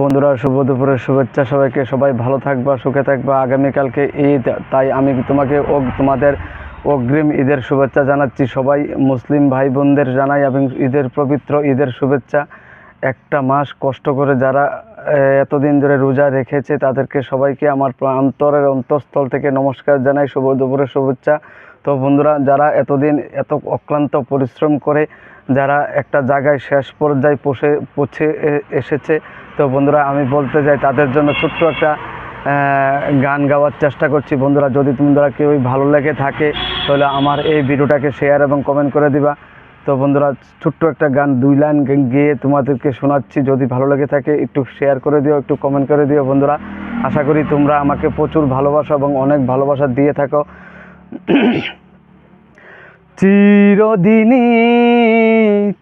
বন্ধুরা, শুভ দুপুরের শুভেচ্ছা সবাইকে। সবাই ভালো থাকবা, সুখে থাকবা। আগামীকালকে ঈদ, তাই আমি তোমাকে ও তোমাদের অগ্রিম ঈদের শুভেচ্ছা জানাচ্ছি। সবাই মুসলিম ভাই বোনদের জানাই এবং ঈদের পবিত্র ঈদের শুভেচ্ছা। একটা মাস কষ্ট করে যারা এতদিন ধরে রোজা রেখেছে, তাদেরকে সবাইকে আমার অন্তরের অন্তঃস্থল থেকে নমস্কার জানাই। শুভ দুপুরের শুভেচ্ছা। তো বন্ধুরা, যারা এতদিন এত অক্লান্ত পরিশ্রম করে, যারা একটা জায়গায় শেষ পর্যায়ে পৌঁছে পৌঁছে এসেছে তো বন্ধুরা, আমি বলতে চাই তাদের জন্য ছোট্ট একটা গান গাওয়ার চেষ্টা করছি। বন্ধুরা, যদি তোমরা কেউ ভালো লেগে থাকে, তাহলে আমার এই ভিডিওটাকে শেয়ার এবং কমেন্ট করে দিবা। তো বন্ধুরা, ছোট্ট একটা গান, দুই লাইন গিয়ে তোমাদেরকে শোনাচ্ছি। যদি ভালো লেগে থাকে, একটু শেয়ার করে দিও, একটু কমেন্ট করে দিও বন্ধুরা। আশা করি তোমরা আমাকে প্রচুর ভালোবাসা এবং অনেক ভালোবাসা দিয়ে থাকো। চিরদিনই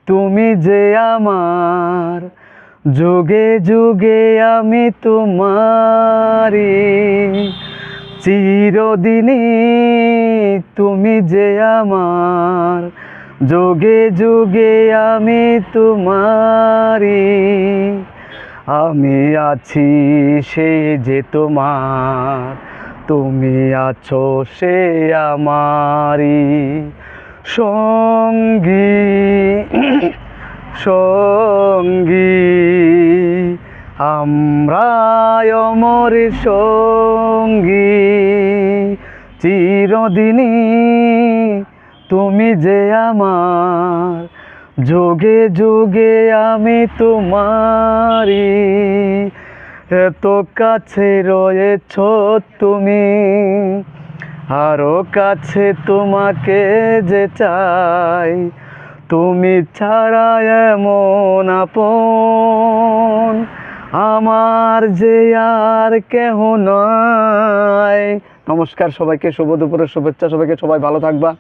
তুমি যে আমার যুগে যুগে আমি তোমারি, চিরদিনই তুমি যে আমার। যুগে যুগে আমি তোমারি, আমি আছি সে যে তোমার, তুমি আছো সে আমারি। সঙ্গী সঙ্গী। অমর সঙ্গী। চিরদিনই তুমি যে আমার। যোগে যোগে আমি তোমারি এত কাছে রয়েছ তুমি। আরও কাছে তোমাকে যে চাই। তুমি ছাড়া এমন আপন। আমার যে আর কেহ নয়। নমস্কার সবাইকে শুভ দুপুরের শুভেচ্ছা সবাইকে সবাই ভালো থাকবা।